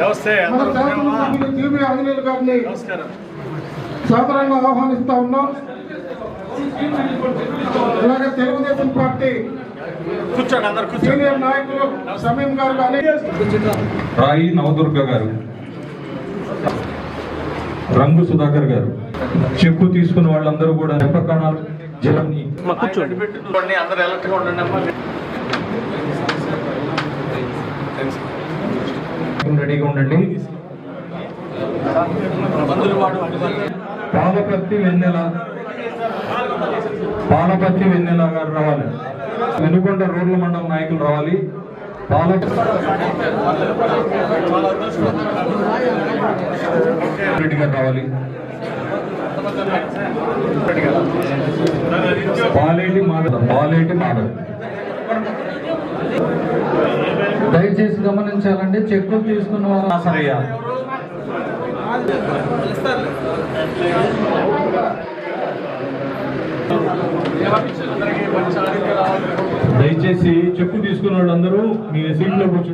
నమస్తే జీబీ ఆంజనేయులు గారిని నమస్కారం. సాధారణంగా ఆహ్వానిస్తా ఉన్నాం. అలాగే తెలుగుదేశం పార్టీ సీనియర్ నాయకులు సమీం గారు కానీ రాయి నవదుర్గ గారు రంగు సుధాకర్ గారు చెప్పు తీసుకున్న వాళ్ళందరూ కూడా రెప్పకాణాలు జలంని అందరు ఎలర్ట్గా ఉండండి అమ్మా రెడీగా ఉండండి. పాలపత్తి వెన్నెల పాలపత్తి వెన్నెల గారు రావాలి. వెనుకొండ రోడ్ల మండలం నాయకులు రావాలి. పాల రెడ్డి గారు రావాలి. పాలేటి మాధవ్. పాలేటి మాధవ్. దయచేసి గమనించాలండి. చెక్కులు తీసుకున్న వారు దయచేసి చెక్కు తీసుకున్న వాళ్ళందరూ మీ సీట్లో కూర్చో